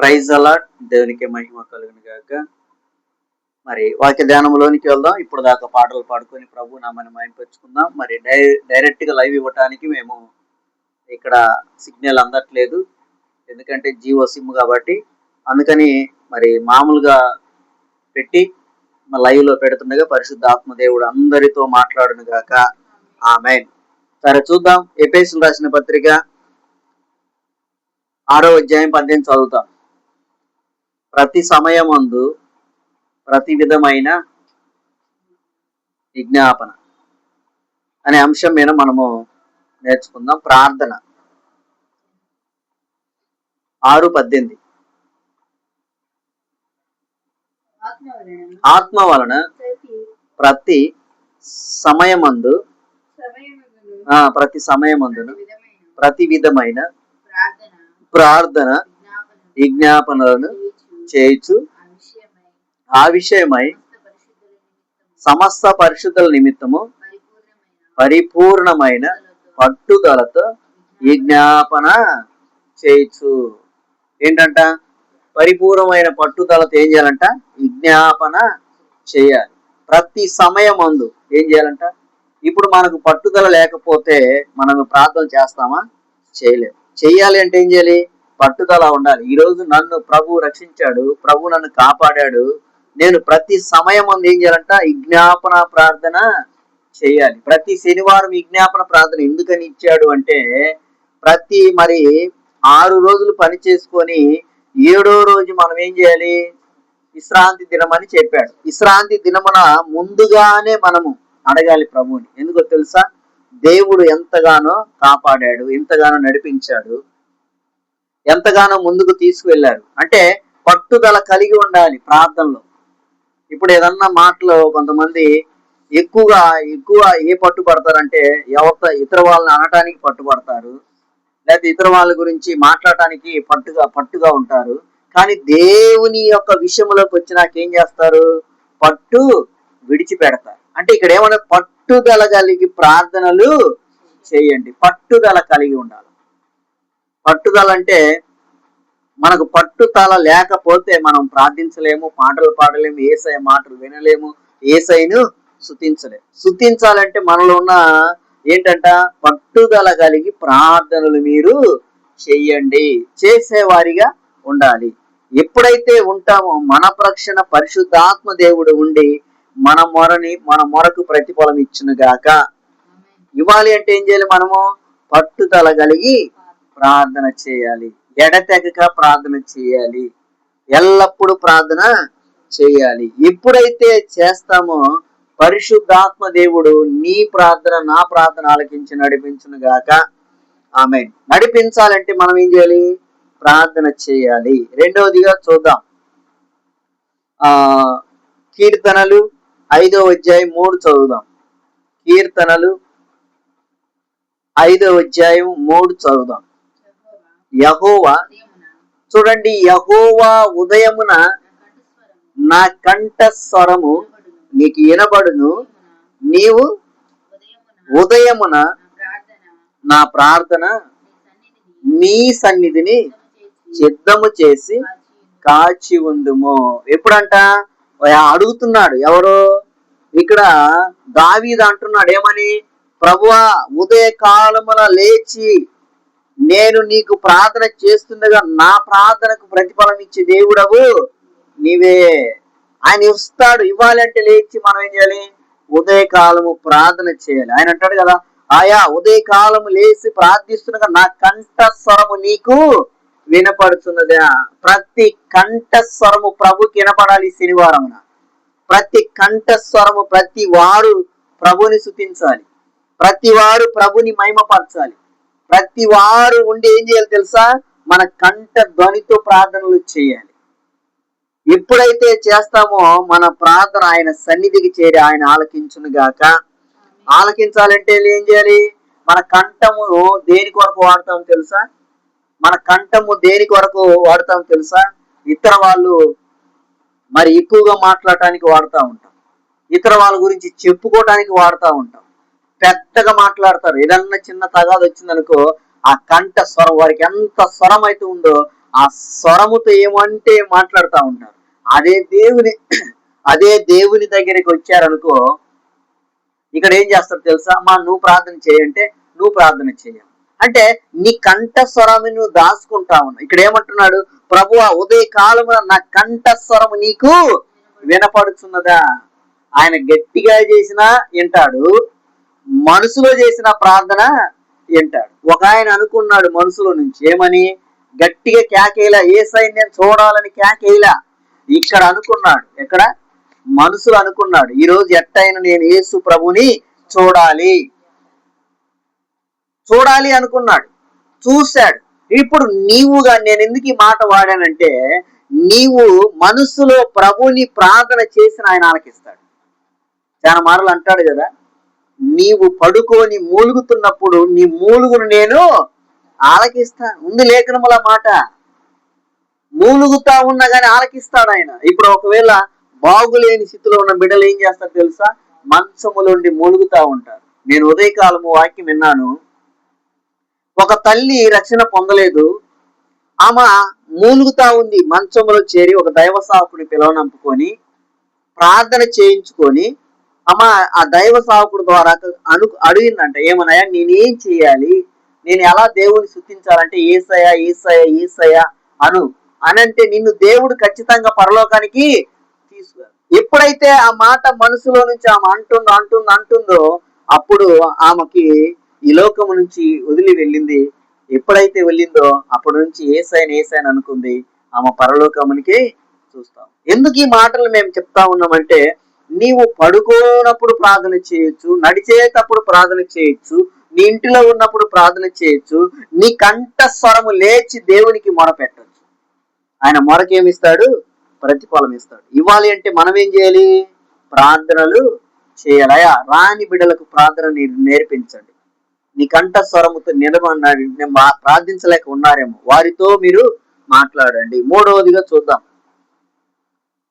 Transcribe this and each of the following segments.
Praise allot. దేవునికి మహిమ కలుగును గాక. మరి వాక్య ధ్యానంలోనికి వెళ్దాం. ఇప్పుడు దాకా పాటలు పాడుకొని ప్రభు నామని మహింపరుచుకుందాం మరి డై డైరెక్ట్గా లైవ్ ఇవ్వటానికి మేము ఇక్కడ సిగ్నల్ అందట్లేదు. ఎందుకంటే జియో సిమ్ కాబట్టి. అందుకని మరి మామూలుగా పెట్టి లైవ్లో పెడుతుండగా పరిశుద్ధ ఆత్మదేవుడు అందరితో మాట్లాడును గాక. ఆమె సరే చూద్దాం. ఎపేసులు రాసిన పత్రిక ఆరో అధ్యాయం పద్దెనిమిది చదువుతాం. ప్రతి సమయమందు ప్రతి విధమైన విజ్ఞాపన అనే అంశం మీద మనము నేర్చుకుందాం. ప్రార్థన. ఆరు పద్దెనిమిది. ఆత్మ వలన ప్రతి సమయమందు ప్రతి సమయమందును ప్రతి విధమైన ప్రతి విధమైన ప్రార్థన. ప్రార్థన విజ్ఞాపన విజ్ఞాపనలను చేయుచు ఆ విషయమై సమస్త పరిశుద్ధుల నిమిత్తము పరిపూర్ణమైన పట్టుదలతో విజ్ఞాపన చేయొచ్చు. ఏంటంట? పరిపూర్ణమైన పట్టుదలతో ఏం చేయాలంట? విజ్ఞాపన చేయాలి. ప్రతి సమయం అందు ఏం చేయాలంట? ఇప్పుడు మనకు పట్టుదల లేకపోతే మనం ప్రార్థన చేస్తామా? చేయలేము. చెయ్యాలి అంటే ఏం చేయాలి? పట్టుదల ఉండాలి. ఈ రోజు నన్ను ప్రభు రక్షించాడు ప్రభు నన్ను కాపాడాడు. నేను ప్రతి సమయం అందు ఏం చేయాలంట విజ్ఞాపన ప్రార్థన చేయాలి. ప్రతి శనివారం విజ్ఞాపన ప్రార్థన ఎందుకని ఇచ్చాడు అంటే ప్రతి మరి ఆరు రోజులు పని చేసుకొని ఏడో రోజు మనం ఏం చేయాలి? విశ్రాంతి దినం అని చెప్పాడు. విశ్రాంతి దినమున ముందుగానే మనము అడగాలి ప్రభువుని. ఎందుకో తెలుసా? దేవుడు ఎంతగానో కాపాడాడు ఎంతగానో నడిపించాడు. ఎంతగానో ముందుకు తీసుకువెళ్ళారు. అంటే పట్టుదల కలిగి ఉండాలి ప్రార్థనలో. ఇప్పుడు ఏదన్నా మాటలో కొంతమంది ఎక్కువగా ఎక్కువ ఏ పట్టుబడతారంటే ఎవరితో ఇతర వాళ్ళని అనటానికి పట్టుబడతారు లేకపోతే ఇతర వాళ్ళ గురించి మాట్లాడటానికి పట్టుగా పట్టుగా ఉంటారు. కానీ దేవుని యొక్క విషయంలోకి వచ్చినాక ఏం చేస్తారు? పట్టు విడిచిపెడతారు. అంటే ఇక్కడ ఏమన్నా పట్టుదల కలిగి ప్రార్థనలు చేయండి. పట్టుదల కలిగి ఉండాలి. పట్టుదల అంటే మనకు పట్టుదల లేకపోతే మనం ప్రార్థించలేము పాటలు పాడలేము ఏసై మాటలు వినలేము ఏసైను శుతించలేము. శుతించాలంటే మనలో ఉన్న ఏంటంట? పట్టుదల కలిగి ప్రార్థనలు మీరు చెయ్యండి చేసేవారిగా ఉండాలి. ఎప్పుడైతే ఉంటామో మన ప్రక్షణ పరిశుద్ధాత్మ దేవుడు ఉండి మన మొరని మన మొరకు ప్రతిఫలం ఇచ్చును గాక. ఇవ్వాలి అంటే ఏం చేయాలి మనము? పట్టుదల కలిగి ప్రార్థన చేయాలి. ఎడతెగక ప్రార్థన చేయాలి. ఎల్లప్పుడూ ప్రార్థన చేయాలి. ఎప్పుడైతే చేస్తామో పరిశుద్ధాత్మ దేవుడు నీ ప్రార్థన నా ప్రార్థన ఆలకించి నడిపించును గాక. ఆమె నడిపించాలంటే మనం ఏం చేయాలి? ప్రార్థన చేయాలి. రెండవదిగా చూద్దాం. ఆ కీర్తనలు ఐదో అధ్యాయం మూడు చదువుదాం. కీర్తనలు ఐదో అధ్యాయం మూడు చదువుదాం. యహోవా. చూడండి యహోవా ఉదయమున నా కంఠస్వరము కంఠ స్వరము నీకు వినబడును. నీవు ఉదయమున నా ప్రార్థన మీ నీ సన్నిధిని సిద్ధము చేసి కాచి ఉండుము. ఎప్పుడంట? అడుగుతున్నాడు ఎవరు? ఇక్కడ దావీద్ అంటున్నాడు ఏమని? ప్రభువా ఉదయ కాలమున లేచి నేను నీకు ప్రార్థన చేస్తుండగా నా ప్రార్థనకు ప్రతిఫలం ఇచ్చే దేవుడవు నీవే. ఆయన ఇస్తాడు ఇవ్వాలంటే లేచి మనం ఏం చేయాలి? ఉదయకాలము ప్రార్థన చేయాలి. ఆయన అంటాడు కదా ఆయా ఉదయకాలము లేచి ప్రార్థిస్తుండగా నా కంఠ స్వరము నీకు వినపడుతున్నదా ప్రతి కంఠ స్వరము ప్రభుకి వినపడాలి శనివారమున. ప్రతి కంఠ స్వరము ప్రతి వారు ప్రభుని శుతించాలి ప్రతి వారు ప్రభుని మహిమపరచాలి. ప్రతి వారు ఉండి ఏం చేయాలి తెలుసా? మన కంట ధ్వనితో ప్రార్థనలు చేయాలి. ఎప్పుడైతే చేస్తామో మన ప్రార్థన ఆయన సన్నిధికి చేరి ఆయన ఆలకించును గాక. ఆలకించాలంటే ఏం చేయాలి? మన కంఠము దేని కొరకు వాడతాం తెలుసా? మన కంఠము దేని కొరకు వాడతాం తెలుసా? ఇతర వాళ్ళు మరి ఎక్కువగా మాట్లాడటానికి వాడుతూ ఉంటాం. ఇతర వాళ్ళ గురించి చెప్పుకోవటానికి వాడుతూ ఉంటాం. పెద్దగా మాట్లాడతారు. ఏదన్నా చిన్న తగాదు వచ్చిందనుకో ఆ కంఠ స్వరం వారికి ఎంత స్వరం అయితే ఉందో ఆ స్వరముతో ఏమంటే మాట్లాడుతూ ఉంటారు. అదే దేవుని అదే దేవుని దగ్గరికి వచ్చారనుకో ఇక్కడ ఏం చేస్తారు తెలుసా? మా నువ్వు ప్రార్థన చేయంటే నువ్వు ప్రార్థన చేయ. అంటే నీ కంఠ స్వరము నువ్వు దాచుకుంటా ఉన్నావు. ఇక్కడ ఏమంటున్నాడు? ప్రభు ఉదయ కాలము నా కంఠ స్వరము నీకు వినపడుచున్నదా? ఆయన గట్టిగా చేసినా వింటాడు. మనసులో చేసిన ప్రార్థన వింటాడు. ఒక ఆయన అనుకున్నాడు మనసులో నుంచి ఏమని? గట్టిగా కేకేలా? ఏ సైన్యం చూడాలని కేకేలా? ఇక్కడ అనుకున్నాడు. ఎక్కడ? మనసులు అనుకున్నాడు. ఈ రోజు ఎట్టయిన నేను యేసు ప్రభుని చూడాలి. చూడాలి అనుకున్నాడు. చూశాడు. ఇప్పుడు నీవుగా నేను ఎందుకు ఈ మాట వాడానంటే నీవు మనసులో ప్రభుని ప్రార్థన చేసిన ఆయన ఆలకిస్తాడు. చాలా మాటలు అంటాడు కదా. నీవు పడుకొని మూలుగుతున్నప్పుడు నీ మూలుగును నేను ఆలకిస్తా ఉంది లేఖనముల మాట. మూలుగుతా ఉన్నా గానీ ఆలకిస్తాడు ఆయన. ఇప్పుడు ఒకవేళ బాగులేని స్థితిలో ఉన్న బిడ్డలు ఏం చేస్తారు తెలుసా? మంచములోండి మూలుగుతా ఉంటారు. నేను ఉదయకాలము వాక్యం విన్నాను. ఒక తల్లి రక్షణ పొందలేదు. ఆమె మూలుగుతా ఉంది. మంచంలో చేరి ఒక దైవ సాకుని పిలవనంపుకొని ప్రార్థన చేయించుకొని అమ్మ ఆ దైవ సావకుడు ద్వారా అను అడిగిందంట ఏమన్నాయా నేనేం చేయాలి? నేను ఎలా దేవుని శుద్ధించాలంటే ఏసయ ఏసయ ఏసయ అను. అనంటే నిన్ను దేవుడు ఖచ్చితంగా పరలోకానికి తీసుకు ఎప్పుడైతే ఆ మాట మనసులో నుంచి ఆమె అంటుందో అంటుందో అంటుందో అప్పుడు ఆమెకి ఈ లోకము నుంచి వదిలి వెళ్ళింది. ఎప్పుడైతే వెళ్ళిందో అప్పటి నుంచి ఏసైన ఏసైన అనుకుంది. ఆమె పరలోకమునికి చూస్తాం. ఎందుకు ఈ మాటలు మేము చెప్తా ఉన్నామంటే నీవు పడుకోనప్పుడు ప్రార్థన చేయొచ్చు నడిచేటప్పుడు ప్రార్థన చేయొచ్చు నీ ఇంటిలో ఉన్నప్పుడు ప్రార్థన చేయొచ్చు నీ కంఠ స్వరము లేచి దేవునికి మొరపెట్టచ్చు. ఆయన మొరకేమిస్తాడు? ప్రతిఫలం ఇస్తాడు ఇవ్వాలి అంటే మనం ఏం చేయాలి? ప్రార్థనలు చేయాలయా రాని బిడలకు ప్రార్థన నేర్పించండి. నీ కంఠ స్వరముతో నిలబడినాడు మా- ప్రార్థించలేక ఉన్నారేమో. వారితో మీరు మాట్లాడండి. మూడవదిగా చూద్దాం.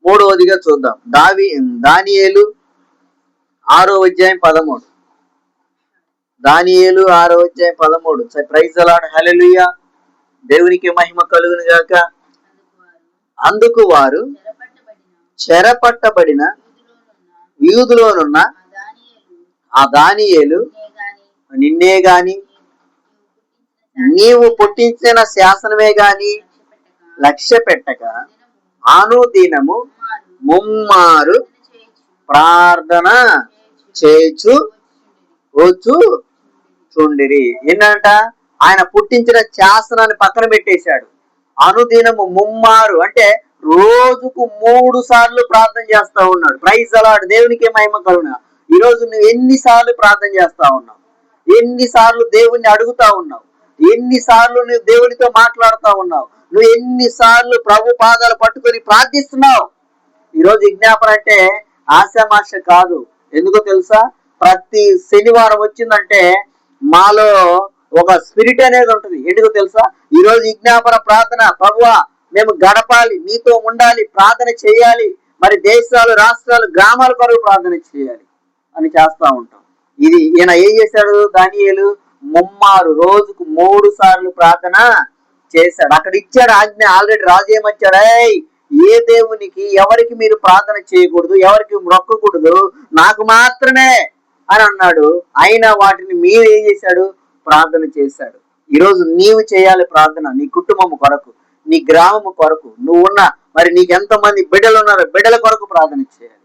మూడవదిగా చూద్దాం. దావి దానియేలు ఆరో అధ్యాయం పదమూడు. దానియేలు ఆరో అధ్యాయం పదమూడు. ప్రైజ్ అలాడ్ హల్లెలూయా. దేవునికి మహిమ కలుగును గాక. అందుకు వారు చెరపట్టబడిన యూదులోనున్న ఆ దానియేలు నిన్నే గాని నీవు పుట్టించిన శాసనమే గాని లక్ష్య పెట్టక అనుదినము ముమ్మారు ప్రార్థన చేచు వచ్చు చుండిరి. ఏంటంట? ఆయన పుట్టించిన శాసనాన్ని పక్కన పెట్టేశాడు. అనుదినము ముమ్మారు అంటే రోజుకు మూడు సార్లు ప్రార్థన చేస్తా ఉన్నాడు. ప్రైజ్ అలాడు. దేవునికి మహిమ కరుణ ఈరోజు నువ్వు ఎన్నిసార్లు ప్రార్థన చేస్తా ఉన్నావు? ఎన్నిసార్లు దేవుణ్ణి అడుగుతా ఉన్నావు? ఎన్నిసార్లు నువ్వు దేవునితో మాట్లాడుతా ఉన్నావు? నువ్వు ఎన్నిసార్లు ప్రభు పాదాలు పట్టుకొని ప్రార్థిస్తున్నావు? ఈరోజు విజ్ఞాపన అంటే ఆశామాష కాదు. ఎందుకో తెలుసా? ప్రతి శనివారం వచ్చిందంటే మాలో ఒక స్పిరిట్ అనేది ఉంటుంది. ఎందుకో తెలుసా? ఈ రోజు విజ్ఞాపన ప్రార్థన ప్రభువా మేము గడపాలి మీతో ఉండాలి ప్రార్థన చేయాలి. మరి దేశాలు రాష్ట్రాలు గ్రామాల కొరకు ప్రార్థన చేయాలి అని చేస్తా ఉంటాం. ఇది ఈయన ఏం చేశాడు? దానియలు ముమ్మారు రోజుకు మూడు సార్లు ప్రార్థన చేశాడు. అక్కడ ఇచ్చాడు ఆజ్ఞ ఆల్రెడీ రాజు ఏమచ్చాడు? ఏ దేవునికి ఎవరికి మీరు ప్రార్థన చేయకూడదు ఎవరికి మొక్కకూడదు నాకు మాత్రమే అని అన్నాడు. అయినా వాటిని మీరు ఏం చేశాడు? ప్రార్థన చేశాడు. ఈరోజు నీవు చేయాలి ప్రార్థన నీ కుటుంబం కొరకు నీ గ్రామము కొరకు. నువ్వు ఉన్న మరి నీకు ఎంతమంది బిడ్డలు ఉన్నారో బిడ్డల కొరకు ప్రార్థన చేయాలి.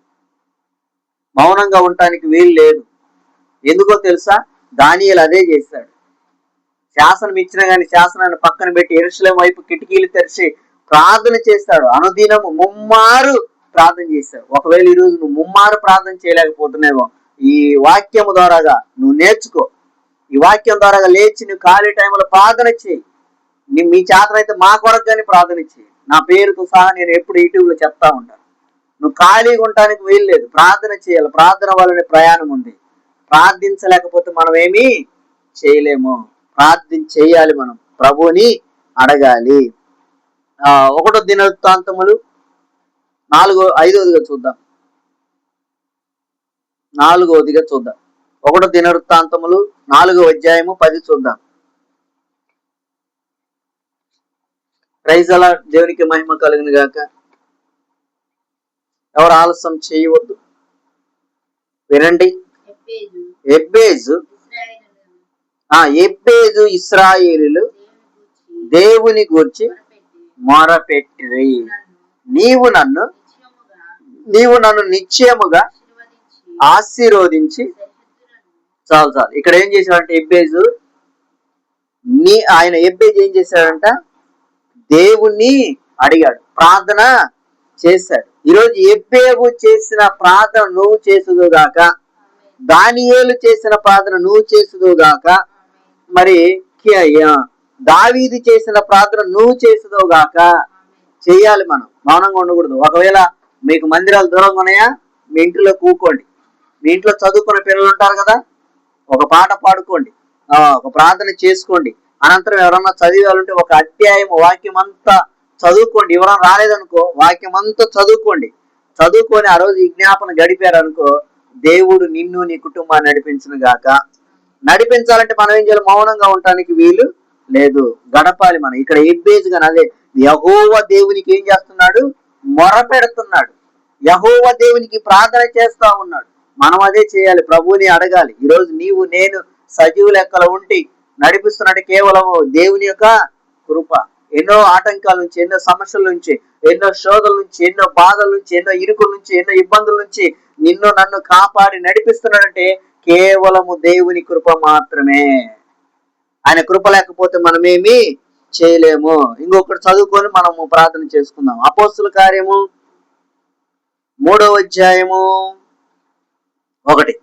మౌనంగా ఉండటానికి వీలు లేదు. ఎందుకో తెలుసా? దానియలు అదే చేశాడు. శాసనం ఇచ్చినా గాని శాసనాన్ని పక్కన పెట్టి ఎరుసలం వైపు కిటికీలు తెరిచి ప్రార్థన చేస్తాడు. అనుదినము ముమ్మారు ప్రార్థన చేశాడు ఒకవేళ ఈ రోజు నువ్వు ముమ్మారు ప్రార్థన చేయలేకపోతున్నావో ఈ వాక్యము ద్వారాగా నువ్వు నేర్చుకో. ఈ వాక్యం ద్వారాగా లేచి నువ్వు ఖాళీ టైంలో ప్రార్థన చేయి. నీ మీ చేతనైతే మా కొరకు కానీ ప్రార్థన చేయి. నా పేరుతో సహా నేను ఎప్పుడు యూట్యూబ్లో చెప్తా ఉంటాను. నువ్వు ఖాళీగా ఉండటానికి వీలు లేదు ప్రార్థన చేయాలి. ప్రార్థన వల్లనే ప్రయాణం ఉంది. ప్రార్థించలేకపోతే మనం ఏమీ చేయలేము. ప్రార్థన చేయాలి మనం. ప్రభుని అడగాలి. ఆ ఒకటో దినవృత్తాంతములు నాలుగో ఐదోదిగా చూద్దాం. నాలుగోదిగా చూద్దాం. ఒకటో దినవృత్తాంతములు నాలుగో అధ్యాయము పది చూద్దాం. ప్రైజ్ అలా దేవునికి మహిమ కలుగును గాక. ఎవరు ఆలస్యం చేయవద్దు. వినండి. ఎబ్బేజు ఆ ఎబ్బేజు ఇబ్బేజు ఇస్రాయేలు దేవుని గూర్చి మొరపెట్టిరి. నీవు నన్ను నీవు నన్ను నిశ్చయముగా ఆశీర్వదించి చాలు చాలు. ఇక్కడ ఏం చేశాడంటే ఎబ్బేజు నీ ఆయన ఎబ్బేజ్ ఏం చేశాడంట? దేవుణ్ణి అడిగాడు ప్రార్థన చేశాడు. ఈరోజు ఎబ్బేబు చేసిన ప్రార్థన నువ్వు చేసుదుగాక దానియేలు చేసిన ప్రార్థన నువ్వు చేసుదుగాక మరి దావీది చేసిన ప్రార్థన నువ్వు చేసుదుగాక చేయాలి మనం. మౌనంగా ఉండకూడదు. ఒకవేళ మీకు మందిరాలు దూరంగా ఉన్నాయా మీ ఇంట్లో కూకోండి. మీ ఇంట్లో చదువుకున్న పిల్లలు ఉంటారు కదా ఒక పాట పాడుకోండి. ఒక ప్రార్థన చేసుకోండి. అనంతరం ఎవరన్నా చదివాలంటే ఒక అధ్యాయం వాక్యం అంతా చదువుకోండి. ఎవరైనా రాలేదనుకో వాక్యం అంతా చదువుకోండి. చదువుకొని ఆ రోజు విజ్ఞాపన గడిపారు గడిపారనుకో దేవుడు నిన్ను నీ కుటుంబాన్ని నడిపించిన గాక నడిపించాలంటే మనం ఏం చేయాలి? మౌనంగా ఉండటానికి వీలు లేదు. గడపాలి మనం. ఇక్కడ ఎబ్బేజ్ గాని అదే యహోవ దేవునికి ఏం చేస్తున్నాడు? మొర పెడుతున్నాడు యహోవ దేవునికి ప్రార్థన చేస్తా ఉన్నాడు. మనం అదే చేయాలి. ప్రభువుని అడగాలి. ఈరోజు నీవు నేను సజీవ లెక్కలో ఉండి నడిపిస్తున్నాడు కేవలం దేవుని యొక్క కృప. ఎన్నో ఆటంకాల నుంచి ఎన్నో సమస్యల నుంచి ఎన్నో శోధల నుంచి ఎన్నో బాధల నుంచి ఎన్నో ఇరుకుల నుంచి ఎన్నో ఇబ్బందుల నుంచి నిన్ను నన్ను కాపాడి నడిపిస్తున్నాడంటే కేవలము దేవుని కృప మాత్రమే. ఆయన కృప లేకపోతే మనమేమి చేయలేము. ఇంకొకటి చదువుకొని మనము ప్రార్థన చేసుకుందాం. అపోస్తుల కార్యము మూడవ అధ్యాయము ఒకటి.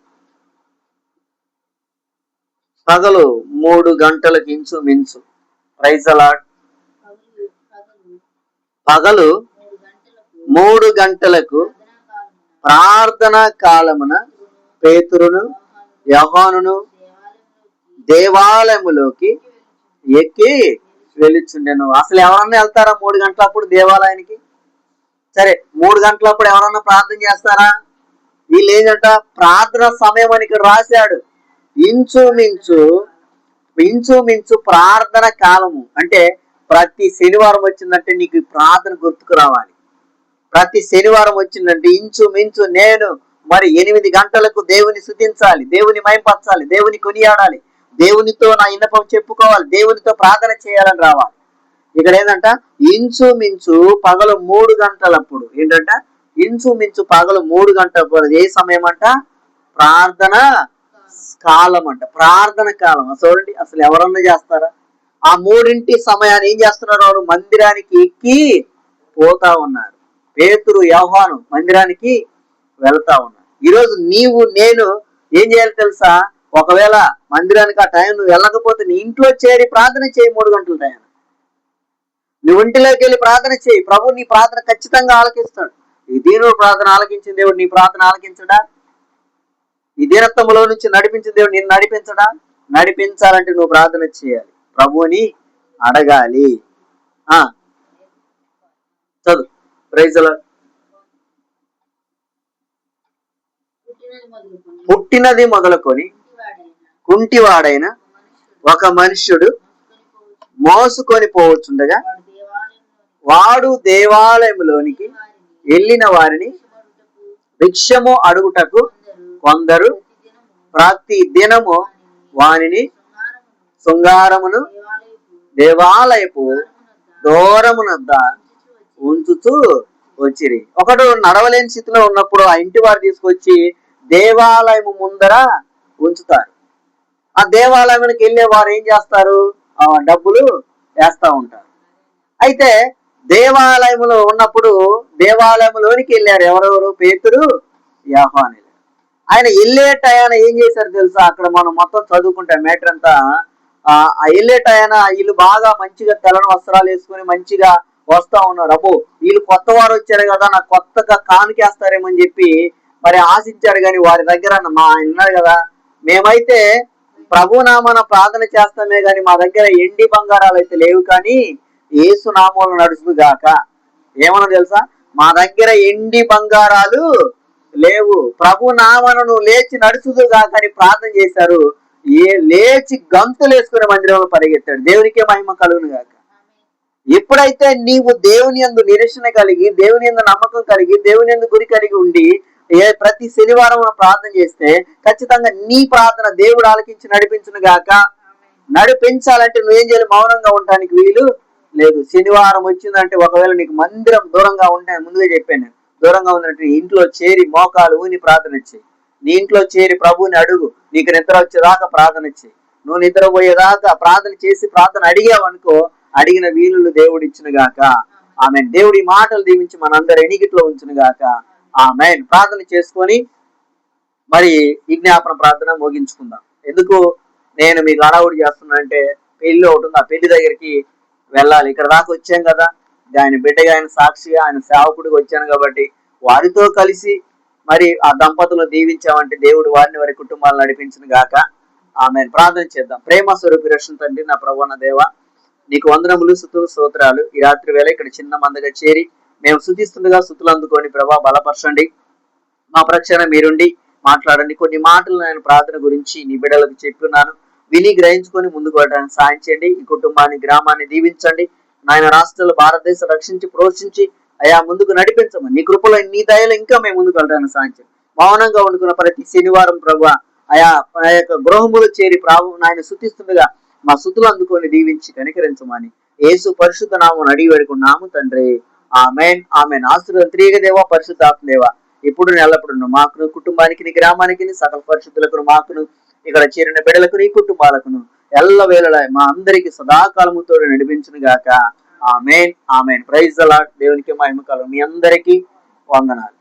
పగలు మూడు గంటలకు ఇంచు మించు. ప్రైజ్ అలాట్ పగలు మూడు గంటలకు ప్రార్థనా ప్రార్థన కాలమున పేతురును యహోనును దేవాలయములోకి ఎక్కి వెళ్ళిచ్చుండెను అసలు ఎవరన్నా వెళ్తారా మూడు గంటలప్పుడు దేవాలయానికి? సరే మూడు గంటలప్పుడు ఎవరన్నా ప్రార్థన చేస్తారా? వీళ్ళు ఏంటంట ప్రార్థన సమయం అని ఇక్కడ రాశాడు. ఇంచుమించు ఇంచుమించు ప్రార్థన కాలము. అంటే ప్రతి శనివారం వచ్చిందంటే నీకు ప్రార్థన గుర్తుకు రావాలి. ప్రతి శనివారం వచ్చిందంటే ఇంచుమించు నేను మరి ఎనిమిది గంటలకు దేవుని శుద్ధించాలి దేవుని మైంపరచాలి దేవుని కొనియాడాలి. దేవునితో నా ఇన్నపం చెప్పుకోవాలి దేవునితో ప్రార్థన చేయాలని రావాలి. ఇక్కడ ఏంటంట? ఇంచుమించు పగలు మూడు గంటలప్పుడు. ఏంటంట? ఇంచుమించు పగలు మూడు గంటలప్పుడు. ఏ సమయం అంట ప్రార్థన కాలం అంట ప్రార్థన కాలం. చూడండి అసలు ఎవరన్నా చేస్తారా? ఆ మూడింటి సమయాన్ని ఏం చేస్తున్నారు వారు? మందిరానికి ఎక్కి పోతా ఉన్నారు. పేతురు యవ్హాను మందిరానికి వెళ్తా ఉన్నాను ఈరోజు నీవు నేను ఏం చేయాలి తెలుసా? ఒకవేళ మందిరానికి ఆ టైం నువ్వు వెళ్ళకపోతే నీ ఇంట్లో చేరి ప్రార్థన చేయి మూడు గంటల టైం. నువ్వు ఇంటిలోకి వెళ్ళి ప్రార్థన చేయి. ప్రభు నీ ప్రార్థన ఖచ్చితంగా ఆలకిస్తాడు. ఈ దీనుడు ప్రార్థన ఆలకించిన దేవుడు నీ ప్రార్థన ఆలకించడా? ఈ దీనత్వంలో నుంచి నడిపించిన దేవుడు నిన్ను నడిపించడా? నడిపించాలంటే నువ్వు ప్రార్థన చేయాలి. ప్రభువుని అడగాలి. ఆ. చదువు. ప్రైజ్ అలా పుట్టినది మొదలుకొని కుంటివాడైన ఒక మనుష్యుడు మోసుకొని పోవచ్చుండగా వాడు దేవాలయంలోనికి వెళ్ళిన వారిని భిక్షము అడుగుటకు కొందరు ప్రతి దినము వారిని వానిని శృంగారమును దేవాలయపు దూరమునద్ద ఉంచుతూ వచ్చిరి. ఒకడు నడవలేని స్థితిలో ఉన్నప్పుడు ఆ ఇంటి వారు తీసుకొచ్చి దేవాలయం ముందర ఉంచుతారు. ఆ దేవాలయానికి వెళ్ళే వారు ఏం చేస్తారు? ఆ డబ్బులు వేస్తా ఉంటారు. అయితే దేవాలయములో ఉన్నప్పుడు దేవాలయంలోనికి వెళ్ళారు ఎవరెవరు? పేతురు యాహాని ఆయన వెళ్ళే టయాన ఏం చేశారు తెలుసా? అక్కడ మనం మొత్తం చదువుకుంటే మేటర్ అంతా ఆ ఆ వెళ్ళే టయాన వీళ్ళు బాగా మంచిగా తెల్లని వస్త్రాలు వేసుకుని మంచిగా వస్తా ఉన్నారు. అబ్బో వీళ్ళు కొత్త వారు వచ్చారు కదా నాకు కొత్తగా కానుకేస్తారేమో అని చెప్పి మరి ఆశించారు కానీ వారి దగ్గర మా అన్నాడు కదా. మేమైతే ప్రభునామన ప్రార్థన చేస్తామే గాని మా దగ్గర ఎండి బంగారాలు అయితే లేవు కానీ ఏసు నామంలో నడుచుదు గాక. ఏమన్నా తెలుసా? మా దగ్గర ఎండి బంగారాలు లేవు. ప్రభు నామను లేచి నడుచుదు గాక అని ప్రార్థన చేశారు. ఏ లేచి గంతులు వేసుకునే మందిరంలో పరిగెత్తాడు. దేవునికే మహిమ కలుగును గాక. ఎప్పుడైతే నీవు దేవుని యందు నిరీక్షణ కలిగి దేవుని యందు నమ్మకం కలిగి దేవుని ఎందు గురి కలిగి ఉండి ఏ ప్రతి శనివారం మనం ప్రార్థన చేస్తే ఖచ్చితంగా నీ ప్రార్థన దేవుడు ఆలకించి నడిపించును గాక. నడిపించాలంటే నువ్వేం చేయాలి? మౌనంగా ఉండడానికి వీలు లేదు. శనివారం వచ్చిందంటే ఒకవేళ నీకు మందిరం దూరంగా ఉంటే ముందుగా చెప్పాను నేను. దూరంగా ఉందంటే ఇంట్లో చేరి మోకాలు ఊని ప్రార్థన చేయి. నీ ఇంట్లో చేరి ప్రభువుని అడుగు. నీకు నిద్ర వచ్చేదాకా ప్రార్థన చేయి. నువ్వు నిద్రపోయేదాకా ప్రార్థన చేసి ప్రార్థన అడిగావు అనుకో అడిగిన వీలులు దేవుడు ఇచ్చును గాక ఆమె దేవుడి మాటలు దీవించి మనందరి ఎనికిట్లో ఉంచును గాక. ఆమె ప్రార్థన చేసుకొని మరి విజ్ఞాపన ప్రార్థన ముగించుకుందాం. ఎందుకు నేను మీకు అడావుడు చేస్తున్నానంటే పెళ్ళి ఒకటి ఉంది. ఆ పెళ్ళి దగ్గరికి వెళ్ళాలి. ఇక్కడ దాకా వచ్చాం కదా. ఆయన బిడ్డగా ఆయన సాక్షిగా ఆయన సేవకుడికి వచ్చాను కాబట్టి వారితో కలిసి మరి ఆ దంపతులను దీవించామంటే దేవుడు వారిని వారి కుటుంబాలు నడిపించిన గాక ఆమె ప్రార్థన చేద్దాం. ప్రేమ స్వరూపి రక్షణ తండ్రి నా ప్రవణ దేవ నీకు వందనములు సుతులు స్తోత్రాలు. ఈ రాత్రి వేళ ఇక్కడ చిన్న మందగా చేరి మేము శుద్ధిస్తుండగా శుతులు అందుకోండి ప్రభా బలపరచండి. మా ప్రక్షణ మీరుండి మాట్లాడండి. కొన్ని మాటలు నేను ప్రార్థన గురించి నీ బిడ్డలకు చెప్పున్నాను విని గ్రహించుకొని ముందుకు వెళ్ళడానికి సాయం చేయండి. ఈ కుటుంబాన్ని గ్రామాన్ని దీవించండి. నాయన రాష్ట్రాలు భారతదేశం రక్షించి ప్రోత్సహించి అయా ముందుకు నడిపించమని నీ కృపలో నీ దయలో ఇంకా మేము ముందుకు వెళ్ళడానికి సాయం చేయండి. మౌనంగా వండుకున్న ప్రతి శనివారం ప్రభు ఆయా ఆ యొక్క గృహములు చేరి ప్రాభు నాయన శుతిస్తుండగా మా శుతులు అందుకొని దీవించి కనికరించమని ఏసు పరిశుద్ధ నామం అడిగి వేడుకున్నాము తండ్రి. Amen amen. ఆస్తులు త్రియేక దేవ పరిశుద్ధాత్మ దేవ ఇప్పుడు ఎల్లప్పుడు మాకును కుటుంబానికి నీ గ్రామానికి నీ సకల పరిశుద్ధులకు మాకును ఇక్కడ చేరిన బిడలకు నీ కుటుంబాలకును ఎల్ల వేళ మా అందరికి సదాకాలముతో నడిపించును గాక ఆమెన్ ఆమెన్. ప్రైజ్ అలా దేవునికి మహిమ కలుగు. మీ అందరికీ వందనాలు.